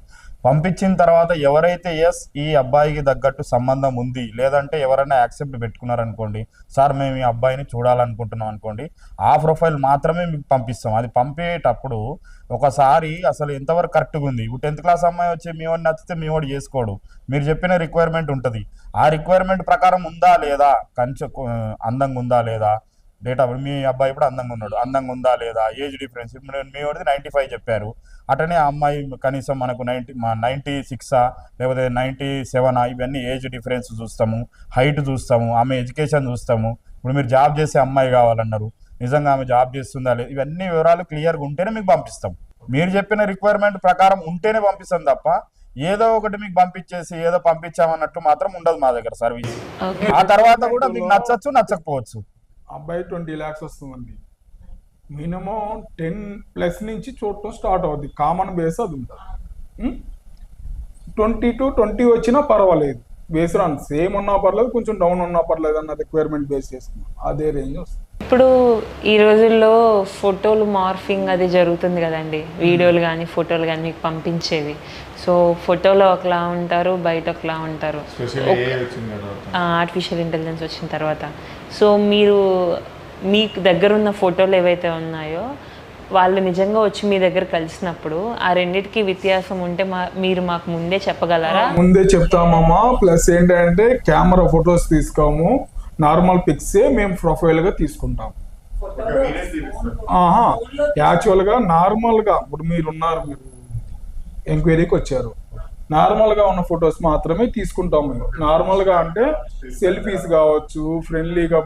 పంపించిన తర్వాత ఎవరైతే ఎస్ ఈ అబ్బాయికి తగ్గట్టు సంబంధం ఉంది లేదంటే ఎవరైనా యాక్సెప్ట్ పెట్టుకున్నారనుకోండి సార్ మేము ఈ అబ్బాయిని చూడాలనుకుంటున్నాం అనుకోండి ఆ ప్రొఫైల్ మాత్రమే మీకు పంపిస్తాం. అది పంపేటప్పుడు ఒకసారి అసలు ఎంతవరకు కరెక్ట్గా ఉంది? ఇప్పుడు టెన్త్ క్లాస్ అమ్మాయి వచ్చి మీ వాడిని నచ్చితే మీ వాడు చేసుకోడు. మీరు చెప్పిన రిక్వైర్మెంట్ ఉంటుంది. ఆ రిక్వైర్మెంట్ ప్రకారం ఉందా లేదా? కంచె అందంగా ఉందా లేదా? డేట్ మీ అబ్బాయి ఇప్పుడు అందంగా ఉన్నాడు. అందంగా ఉందా లేదా? Age difference? మీ వాడిది నైంటీ ఫైవ్ చెప్పారు. అటనే ఆ అమ్మాయి కనీసం మనకు నైంటీ మా నైంటీ సిక్సా లేకపోతే నైంటీ సెవెనా ఇవన్నీ ఏజ్ డిఫరెన్స్ చూస్తాము. హైట్ చూస్తాము. ఆమె ఎడ్యుకేషన్ చూస్తాము. ఇప్పుడు మీరు జాబ్ చేసే అమ్మాయి కావాలన్నారు. నిజంగా ఆమె జాబ్ చేస్తుందా లేదు? ఇవన్నీ వివరాలు క్లియర్గా ఉంటేనే మీకు పంపిస్తాం. మీరు చెప్పిన రిక్వైర్మెంట్ ప్రకారం ఉంటేనే పంపిస్తాం తప్ప ఏదో ఒకటి మీకు పంపించేసి ఏదో పంపించామన్నట్టు మాత్రం ఉండదు మా దగ్గర సర్వీస్ ఆ తర్వాత కూడా మీకు నచ్చచ్చు నచ్చకపోవచ్చు. అబ్బాయి ట్వంటీ ల్యాక్స్ వస్తుందండి. మినిమం టెన్ ప్లస్ నుంచి చూడటం స్టార్ట్ అవుద్ది. కామన్ బేస్ అది ఉంటుంది. ట్వంటీ టు ట్వంటీ వచ్చినా పర్వాలేదు. బేస్ రాన్ సేమ్ ఉన్నా పర్లేదు కొంచెం డౌన్ ఉన్నా పర్లేదు అన్న రిక్వైర్మెంట్ బేస్ చేసుకున్నాం. అదే రేంజ్ వస్తుంది. ఇప్పుడు ఈ రోజుల్లో ఫోటోలు మార్ఫింగ్ అది జరుగుతుంది కదండి. వీడియోలు కానీ ఫోటోలు కానీ మీకు పంపించేవి. సో ఫోటోలో ఒకలా ఉంటారు బయట ఒకలా ఉంటారు. ఆర్టిఫిషియల్ ఇంటెలిజెన్స్ వచ్చిన తర్వాత. సో మీరు మీకు దగ్గర ఉన్న ఫోటోలు ఏవైతే ఉన్నాయో వాళ్ళు నిజంగా వచ్చి మీ దగ్గర కలిసినప్పుడు ఆ రెండింటికి వ్యత్యాసం ఉంటే మా మీరు మాకు ముందే చెప్పగలరా? ముందే చెప్తామమ్మా. ప్లస్ ఏంటంటే కెమెరా ఫొటోస్ తీసుకోము. నార్మల్ పిక్సే మేము ప్రొఫైల్గా తీసుకుంటాం ఆహా. యాక్చువల్గా నార్మల్గా ఇప్పుడు మీరు ఉన్నారు మీరు ఎంక్వైరీకి వచ్చారు. నార్మల్గా ఉన్న ఫొటోస్ మాత్రమే తీసుకుంటాం మేము. నార్మల్గా అంటే సెల్ఫీస్ కావచ్చు ఫ్రెండ్లీగా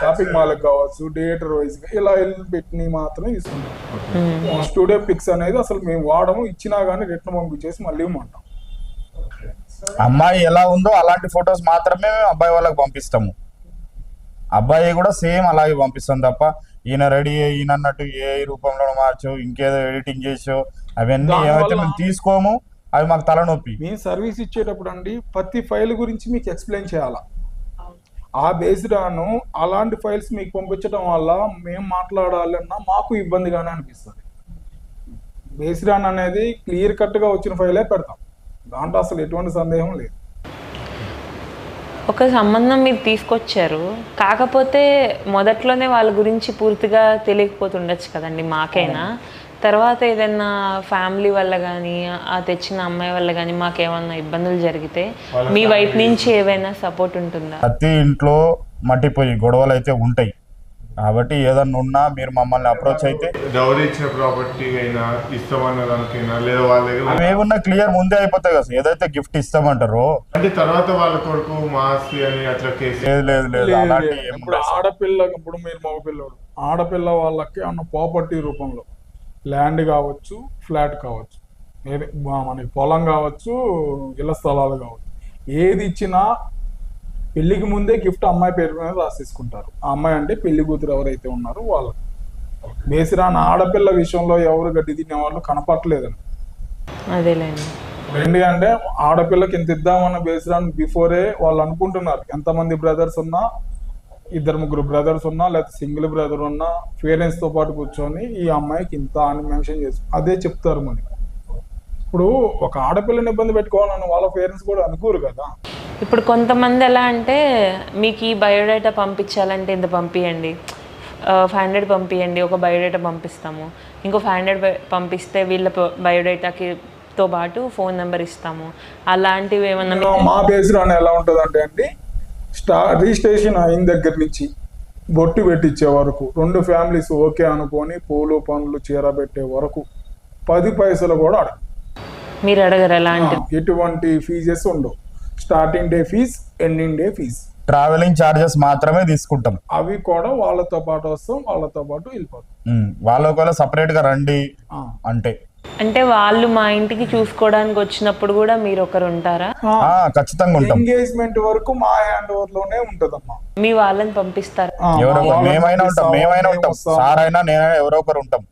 షాపింగ్ మాల్ కావచ్చు థియేటర్ వైజ్గా ఇలా వెళ్ళి పెట్టినవి మాత్రమే తీసుకుంటాం. స్టూడియో పిక్స్ అనేది అసలు మేము వాడము ఇచ్చినా గానీ రిటర్న్ పంపించేసి మళ్ళీ ఇవ్వమంటాం. అమ్మాయి ఎలా ఉందో అలాంటి ఫొటోస్ మాత్రమే మేము అబ్బాయి వాళ్ళకి పంపిస్తాము. అబ్బాయి కూడా సేమ్ అలాగే పంపిస్తాం తప్ప ఈయన రెడీ ఈయన అన్నట్టు ఏ రూపంలో మార్చో ఇంకేదో ఎడిటింగ్ చేసో అవన్నీ ఏవైతే మేము తీసుకోము అవి మాకు తలనొప్పి. మేము సర్వీస్ ఇచ్చేటప్పుడు అండి ప్రతి ఫైల్ గురించి మీకు ఎక్స్ప్లెయిన్ చేయాలా. ఆ బేస్డ్ ఆన్ అలాంటి ఫైల్స్ మీకు పంపించడం వల్ల మేము మాట్లాడాలన్నా మాకు ఇబ్బందిగానే అనిపిస్తుంది. బేస్డ్ ఆన్ అనేది క్లియర్ కట్గా వచ్చిన ఫైలే పెడతాం. దాంట్లో అసలు ఎటువంటి సందేహం లేదు. ఒక సంబంధం మీరు తీసుకొచ్చారు. కాకపోతే మొదట్లోనే వాళ్ళ గురించి పూర్తిగా తెలియకపోతుండొచ్చు కదండి మాకైనా. తర్వాత ఏదైనా ఫ్యామిలీ వల్ల కానీ ఆ తెచ్చిన అమ్మాయి వల్ల కానీ మాకేమన్నా ఇబ్బందులు జరిగితే మీ వైపు నుంచి ఏవైనా సపోర్ట్ ఉంటుందా? ప్రతి ఇంట్లో మట్టిపోయి గొడవలు అయితే ఉంటాయి. కాబట్టి ఏదన్నా ఉన్నా మీరు మమ్మల్ని అప్రోచ్ అయితే డౌరీ ఇచ్చిన ప్రాపర్టీ అయినా ఇస్తామన్న దానికైనా లేదా వాళ్ళ దగ్గర అవి ఏమున్నా క్లియర్ ముందే అయిపోతాయి కదా. ఏదైతే గిఫ్ట్ ఇస్తామంటారో అంటే తర్వాత వాళ్ళ కొడుకు మాసి అని అట్లా కేసు లేదు లేదు లేదు. అలాంటి. ఆడపిల్ల ఇప్పుడు మీరు మగపిల్లలు ఆడపిల్ల వాళ్ళకి అన్న ప్రాపర్టీ రూపంలో ల్యాండ్ కావచ్చు ఫ్లాట్ కావచ్చు. ఏది మనకి పొలం కావచ్చు ఇళ్ళ స్థలాలు కావచ్చు. ఏది ఇచ్చినా పెళ్ళికి ముందే గిఫ్ట్ అమ్మాయి పేరు మీద రాసేసుకుంటారు. ఆ అమ్మాయి అంటే పెళ్ళి కూతురు ఎవరైతే ఉన్నారో వాళ్ళు. బేసిరాన ఆడపిల్ల విషయంలో ఎవరు గడ్డి తినే వాళ్ళు కనపట్లేదని అదేలేండి. ఎందుకంటే ఆడపిల్లకి ఇంత ఇద్దామన్న బేసిరాన్ బిఫోరే వాళ్ళు అనుకుంటున్నారు. ఎంతమంది బ్రదర్స్ ఉన్నా ఇద్దరు ముగ్గురు బ్రదర్స్ ఉన్నా లేకపోతే సింగిల్ బ్రదర్ ఉన్నా పేరెంట్స్తో పాటు కూర్చొని ఈ అమ్మాయికి ఇంత అని మెన్షన్ చేసి అదే చెప్తారు మరి. ఇప్పుడు ఒక ఆడపిల్లని ఇబ్బంది పెట్టుకోవాలని వాళ్ళ పేరెంట్స్ కూడా అనుకోరు కదా. ఇప్పుడు కొంతమంది ఎలా అంటే మీకు ఈ బయోడేటా పంపించాలంటే ఇంత పంపించండి ఫైవ్ హండ్రెడ్ పంపించండి ఒక బయోడేటా పంపిస్తాము. ఇంకో ఫైవ్ హండ్రెడ్ పంపిస్తే వీళ్ళ బయోడేటాకి తో పాటు ఫోన్ నెంబర్ ఇస్తాము. అలాంటివి ఏమన్నా నేను మా బేసిరాన్ ఎలా ఉంటుంది అంటే అండి స్టా రిజిస్ట్రేషన్ అయిన దగ్గర నుంచి బొట్టు పెట్టించే వరకు రెండు ఫ్యామిలీస్ ఓకే అనుకొని పూలు పండ్లు చీర పెట్టే వరకు పది పైసలు కూడా అడగ. మీరు అడగరు ఎలాంటి ఎటువంటి ఫీజెస్ ఉండవు. Starting day fee ending day fee. Travelling charges మాత్రమే తీసుకుంటాం. అవి కూడా వాళ్ళతో పాటు వస్తాం వాళ్ళతో పాటు వెళ్ళిపోతాం. వాళ్ళ ఒకవేళ సపరేట్గా రండి. అంటే. అంటే వాళ్ళు మా ఇంటికి చూసుకోవడానికి వచ్చినప్పుడు కూడా మీరు ఒకరు ఉంటారా? ఆ, ఖచ్చితంగా ఉంటాం. ఎంగేజ్మెంట్ వరకు మా హ్యాండ్ ఓవర్లోనే ఉంటదమ్మా. మీ వాళ్ళని పంపిస్తారా? ఆ, ఎవరో మా ఒకరు వాళ్ళని మేమైనా ఉంటాం మేమైనా మేము ఉంటాం. సార్ అయినా నేనైనా ఎవరో ఒకరు ఉంటాం.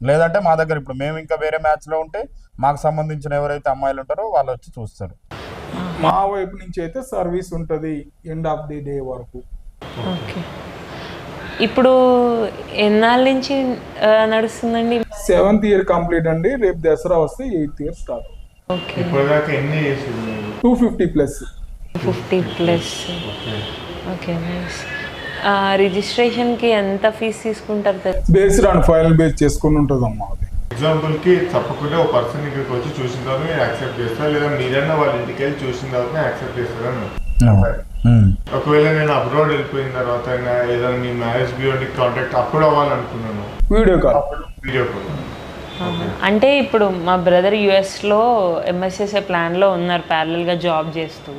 లేదంటే మా దగ్గర ఇప్పుడు మేము ఇంకా వేరే మ్యాచ్లో ఉంటే మాకు సంబంధించిన ఎవరైతే అమ్మాయిలు ఉంటారో వాళ్ళు వచ్చి చూస్తారు. మా వైపు నుంచి అయితే సర్వీస్ ఉంటది ఎండ్ ఆఫ్ ది డే వరకు. ఓకే. ఇప్పుడు ఎన్నాళ్ళ నుంచి నడుస్తుందండి? సెవెంత్ ఇయర్ కంప్లీట్ అండి. రేపు దసరా వస్తే eighth year start. Two fifty plus. Fifty plus. Okay. Nice. రిజిస్ట్రేషన్కి ఎంత ఫీజు తీసుకుంటారు బేస్డ్ ఆన్ ఫైనల్ బేస్ చేసుకుని ఉంటుందమ్మా అది. ఎగ్జాంపుల్కి తప్పకుండా ఒక పర్సన్ ఇక్కడికి వచ్చి చూసిన తర్వాత యాక్సెప్ట్ చేస్తారు? లేదా మీరన్నా వాళ్ళ ఇంటికి వెళ్ళి చూసిన తర్వాత యాక్సెప్ట్ చేస్తారని ఉమ్. ఒకవేళ నేను అబ్రాడ్ వెళ్ళిపోయిన తర్వాత ఏదైనా మీ మ్యారేజ్ బ్యూరోని కాంటాక్ట్ అప్పుడు అవ్వాలనుకున్నాను. వీడియో కాల్ వీడియో కాల్ అంటే ఇప్పుడు మా బ్రదర్ యుఎస్లో ఎంఎస్ఎస్ఏ ప్లాన్లో ఉన్నారు ప్యారలల్గా జాబ్ చేస్తూ.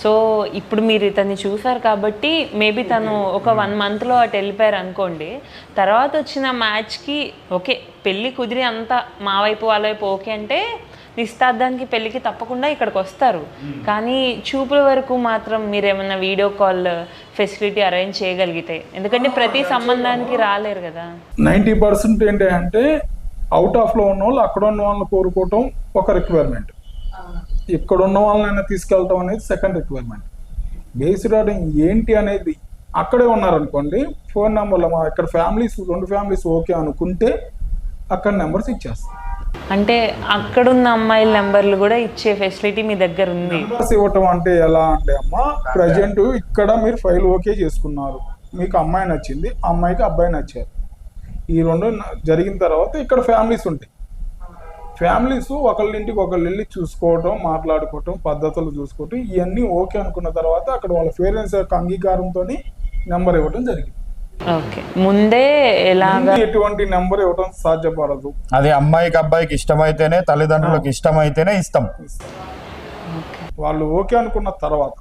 సో ఇప్పుడు మీరు ఇతన్ని చూసారు కాబట్టి మేబీ తను ఒక వన్ మంత్లో అటు వెళ్ళిపోయారు అనుకోండి. తర్వాత వచ్చిన మ్యాచ్కి ఓకే పెళ్ళి కుదిరి అంతా మా వైపు వాళ్ళ వైపు ఓకే అంటే నిస్తార్థానికి పెళ్ళికి తప్పకుండా ఇక్కడికి వస్తారు. కానీ చూపుల వరకు మాత్రం మీరు ఏమన్నా వీడియో కాల్ ఫెసిలిటీ అరేంజ్ చేయగలిగితే. ఎందుకంటే ప్రతి సంబంధానికి రాలేరు కదా. నైంటీ పర్సెంట్ ఏంటి అంటే అవుట్ ఆఫ్లో ఉన్న వాళ్ళు అక్కడ ఉన్న వాళ్ళని కోరుకోవటం ఒక రిక్వైర్మెంట్ ఇక్కడ ఉన్న వాళ్ళనైనా తీసుకెళ్ళటం అనేది సెకండ్ రిక్వైర్మెంట్ బేస్డ్ ఆన్ ఏంటి అనేది అక్కడే ఉన్నారనుకోండి ఫోన్ నెంబర్లో మా ఇక్కడ ఫ్యామిలీస్ రెండు ఫ్యామిలీస్ ఓకే అనుకుంటే అక్కడ నెంబర్స్ ఇచ్చేస్తాం అంటే అక్కడున్న అమ్మాయిల నెంబర్లు కూడా ఇచ్చే ఫెసిలిటీ మీ దగ్గర ఉంది. నెంబర్స్ ఇవ్వటం అంటే ఎలా అంటే అమ్మ ప్రజెంట్ ఇక్కడ మీరు ఫైల్ ఓకే చేసుకున్నారు. మీకు అమ్మాయి నచ్చింది అమ్మాయికి అబ్బాయి నచ్చారు. ఈ రెండు జరిగిన తర్వాత ఇక్కడ ఫ్యామిలీస్ ఉంటాయి. ఫ్యామిలీస్ ఒకళ్ళ ఇంటికి ఒకళ్ళు వెళ్ళి చూసుకోవటం మాట్లాడుకోవటం పద్ధతులు చూసుకోవటం ఇవన్నీ ఓకే అనుకున్న తర్వాత అక్కడ వాళ్ళ పేరెంట్స్ యొక్క అంగీకారంతో నెంబర్ ఇవ్వటం జరిగింది. ఓకే. ముందే ఎలాగా? ఎటువంటి నెంబర్ ఇవ్వటం సాధ్యపడదు. అది అమ్మాయికి అబ్బాయికి ఇష్టమైతేనే తల్లిదండ్రులకు ఇష్టమైతేనే ఇస్తాం. వాళ్ళు ఓకే అనుకున్న తర్వాత.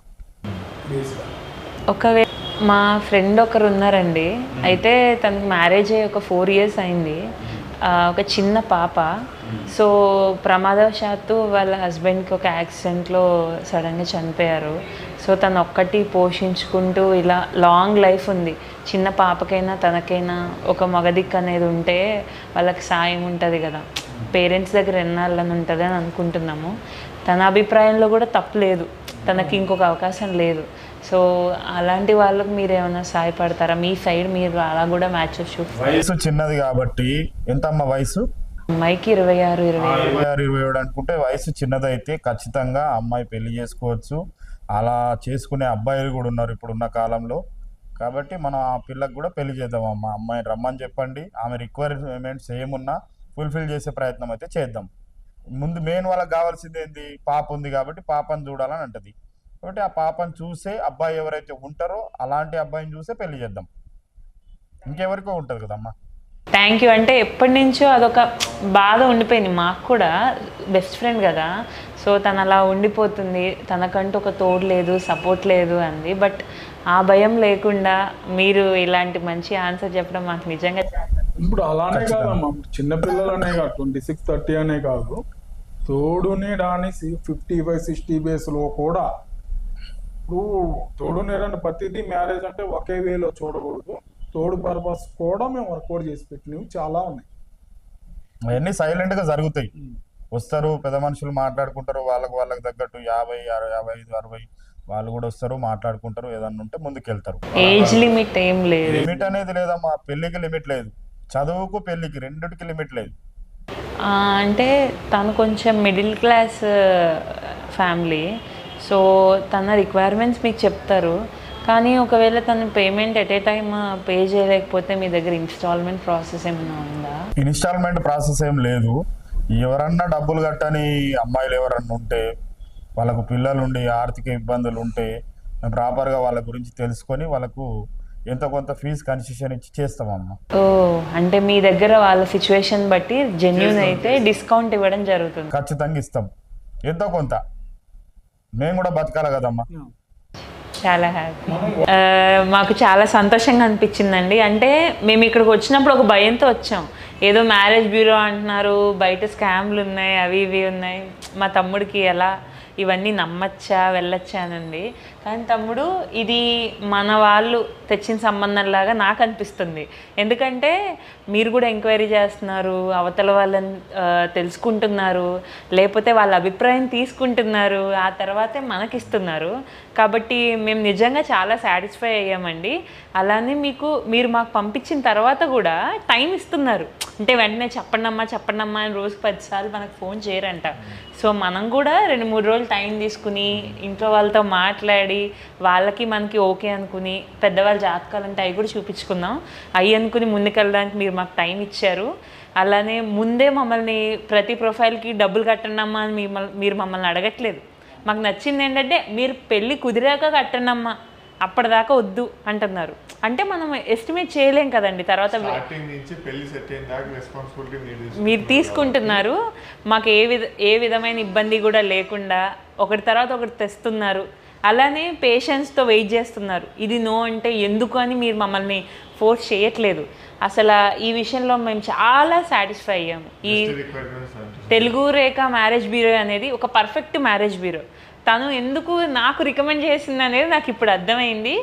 ఒకవేళ మా ఫ్రెండ్ ఒకరు ఉన్నారండి. అయితే తనకి మ్యారేజ్ అయ్యి ఒక ఫోర్ ఇయర్స్ అయింది. ఆ, ఒక చిన్న పాప. సో ప్రమాదవశాత్తు వాళ్ళ హస్బెండ్కి ఒక యాక్సిడెంట్లో సడన్గా చనిపోయారు. సో తను ఒక్కటి పోషించుకుంటూ ఇలా లాంగ్ లైఫ్ ఉంది. చిన్న పాపకైనా తనకైనా ఒక మగదిక్కు అనేది ఉంటే వాళ్ళకి సాయం ఉంటుంది కదా. పేరెంట్స్ దగ్గర ఎన్నాళ్ళని ఉంటుంది అని అనుకుంటున్నాము. తన అభిప్రాయంలో కూడా తప్పు లేదు. తనకి ఇంకొక అవకాశం లేదు. సో అలాంటి వాళ్ళకి మీరు ఏమైనా సహాయపడతారా? మీ సైడ్ మీరు అలా కూడా మ్యాచెస్ చూస్తారు వయసు చిన్నది కాబట్టి ఎంత అమ్మ వయసు? అమ్మాయికి ఇరవై ఆరు. ఇరవై ఆరు ఇరవై ఏడు అనుకుంటే వయసు చిన్నదైతే ఖచ్చితంగా అమ్మాయి పెళ్ళి చేసుకోవచ్చు. అలా చేసుకునే అబ్బాయిలు కూడా ఉన్నారు ఇప్పుడున్న కాలంలో. కాబట్టి మనం ఆ పిల్లకు కూడా పెళ్ళి చేద్దాం అమ్మ అమ్మాయిని రమ్మని చెప్పండి. ఆమె రిక్వైర్మెంట్స్ ఏమున్నా ఫుల్ఫిల్ చేసే ప్రయత్నం అయితే చేద్దాం. ముందు మెయిన్ వాళ్ళకి కావాల్సింది ఏంది? పాప ఉంది కాబట్టి పాపను చూడాలని అంటది. కాబట్టి ఆ పాపను చూసే అబ్బాయి ఎవరైతే ఉంటారో అలాంటి అబ్బాయిని చూసే పెళ్ళి చేద్దాం. ఇంకెవరికో ఉంటుంది కదమ్మా. థ్యాంక్ యూ అంటే ఎప్పటి నుంచో అదొక బాధ ఉండిపోయింది. మాకు కూడా బెస్ట్ ఫ్రెండ్ కదా. సో తను అలా ఉండిపోతుంది. తనకంటూ ఒక తోడు లేదు సపోర్ట్ లేదు అంది. బట్ ఆ భయం లేకుండా మీరు ఇలాంటి మంచి ఆన్సర్ చెప్పడం మాకు నిజంగా ఇప్పుడు అలానే కాదమ్మా. చిన్నపిల్లలనే కాదు ట్వంటీ సిక్స్ థర్టీ అనే కాదు. తోడు నీడాని ఫిఫ్టీ ఫైవ్ సిక్స్టీ బేస్లో కూడా ఇప్పుడు తోడు నీడని ప్రతిదీ మ్యారేజ్ అంటే ఒకే వేలో చూడకూడదు. తోడు పర్పస్ కూడా మేము వర్కౌట్ చేసి పెట్టినవి చాలా ఉన్నాయి. అవన్నీ సైలెంట్గా జరుగుతాయి. వస్తారు పెద్ద మనుషులు మాట్లాడుకుంటారు వాళ్ళకి వాళ్ళకి తగ్గట్టు యాభై అరవై యాభై ఐదు అరవై వాళ్ళు కూడా వస్తారు మాట్లాడుకుంటారు ఏదన్నా ఉంటే ముందుకెళ్తారు. ఏజ్ లిమిట్ ఏం లేదు. లిమిట్ అనేది లేదమ్మా పెళ్ళికి లిమిట్ లేదు. చదువుకు పెళ్ళికి రెండిటికి లిమిట్ లేదు. ఆ, అంటే తను కొంచెం మిడిల్ క్లాస్ ఫ్యామిలీ సో తన రిక్వైర్మెంట్స్ మీకు చెప్తారు. కానీ ఒకవేళ తను payment at a time pay చేయలేకపోతే మీ దగ్గర ఇన్స్టాల్మెంట్ ప్రాసెస్ ఏమైనా ఉందా? ఇన్స్టాల్మెంట్ ప్రాసెస్ ఏం లేదు. ఎవరన్నా డబ్బులు కట్టని అమ్మాయిలు ఎవరన్నా ఉంటే వాళ్ళకు పిల్లలు ఉండి ఆర్థిక ఇబ్బందులు ఉంటే ప్రాపర్గా వాళ్ళ గురించి తెలుసుకొని వాళ్ళకు ఎంతో కొంత ఫీజు కన్సెషన్ ఇచ్చి చేస్తామమ్మా. ఓ అంటే మీ దగ్గర వాళ్ళ సిచ్యువేషన్ బట్టి జెన్యున్ అయితే డిస్కౌంట్ ఇవ్వడం జరుగుతుంది. ఖచ్చితంగా ఇస్తాం. ఎంతో కొంత. మేము కూడా బతకాలి కదమ్మా. చాలా హ్యాపీ uh, మాకు చాలా సంతోషంగా అనిపించిందండి. అంటే మేము ఇక్కడికి వచ్చినప్పుడు ఒక భయంతో వచ్చాం. ఏదో మ్యారేజ్ బ్యూరో అంటున్నారు బయట స్కామ్లు ఉన్నాయి అవి ఇవి ఉన్నాయి. మా తమ్ముడికి ఎలా ఇవన్నీ నమ్మచ్చా వెళ్ళొచ్చానండి కానీ తమ్ముడు ఇది మన వాళ్ళు తెచ్చిన సంబంధంలాగా నాకు అనిపిస్తుంది. ఎందుకంటే మీరు కూడా ఎంక్వైరీ చేస్తున్నారు అవతల వాళ్ళని తెలుసుకుంటున్నారు లేకపోతే వాళ్ళ అభిప్రాయం తీసుకుంటున్నారు ఆ తర్వాతే మనకిస్తున్నారు. కాబట్టి మేము నిజంగా చాలా సాటిస్ఫై అయ్యామండి. అలానే మీకు మీరు మాకు పంపించిన తర్వాత కూడా టైం ఇస్తున్నారు. అంటే వెంటనే చెప్పండమ్మా చెప్పండమ్మా అని రోజుకి పదిసార్లు మనకు ఫోన్ చేయరంట. సో మనం కూడా రెండు మూడు రోజులు టైం తీసుకుని ఇంట్లో వాళ్ళతో మాట్లాడి వాళ్ళకి మనకి ఓకే అనుకుని పెద్దవాళ్ళ జాతకాలు అంటే అవి కూడా చూపించుకుందాం. అవి అనుకుని ముందుకెళ్ళడానికి మీరు మాకు టైం ఇచ్చారు. అలానే ముందే మమ్మల్ని ప్రతి ప్రొఫైల్కి డబ్బులు కట్టండమ్మా అని మిమ్మల్ని మీరు మమ్మల్ని అడగట్లేదు. మాకు నచ్చింది ఏంటంటే మీరు పెళ్ళి కుదిరాక కట్టండమ్మా అప్పటిదాకా వద్దు అంటున్నారు. అంటే మనం ఎస్టిమేట్ చేయలేం కదండి. తర్వాత. మీరు తీసుకుంటున్నారు. మాకు ఏ విధ ఏ విధమైన ఇబ్బంది కూడా లేకుండా ఒకటి తర్వాత ఒకటి తెస్తున్నారు. అలానే పేషెన్స్తో వెయిట్ చేస్తున్నారు. ఇది నో అంటే ఎందుకు అని మీరు మమ్మల్ని ఫోర్స్ చేయట్లేదు. అసలు ఈ విషయంలో మేము చాలా సాటిస్ఫై అయ్యాము. ఈ తెలుగు రేఖ మ్యారేజ్ బ్యూరో అనేది ఒక పర్ఫెక్ట్ మ్యారేజ్ బ్యూరో తను ఎందుకు నాకు రికమెండ్ చేసింది అనేది నాకు ఇప్పుడు అర్థమైంది.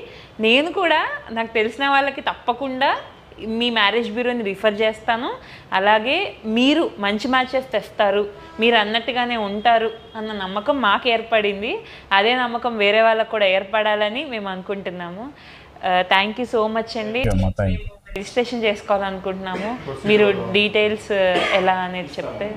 నేను కూడా నాకు తెలిసిన వాళ్ళకి తప్పకుండా మీ మ్యారేజ్ బ్యూరోని రిఫర్ చేస్తాను. అలాగే మీరు మంచి మ్యాచెస్ తెస్తారు. మీరు అన్నట్టుగానే ఉంటారు అన్న నమ్మకం మాకు ఏర్పడింది. అదే నమ్మకం వేరే వాళ్ళకు కూడా ఏర్పడాలని మేము అనుకుంటున్నాము. థ్యాంక్ యూ సో మచ్ అండి. రిజిస్ట్రేషన్ చేసుకోవాలనుకుంటున్నాము. మీరు డీటెయిల్స్ ఎలా అనేది చెప్తే.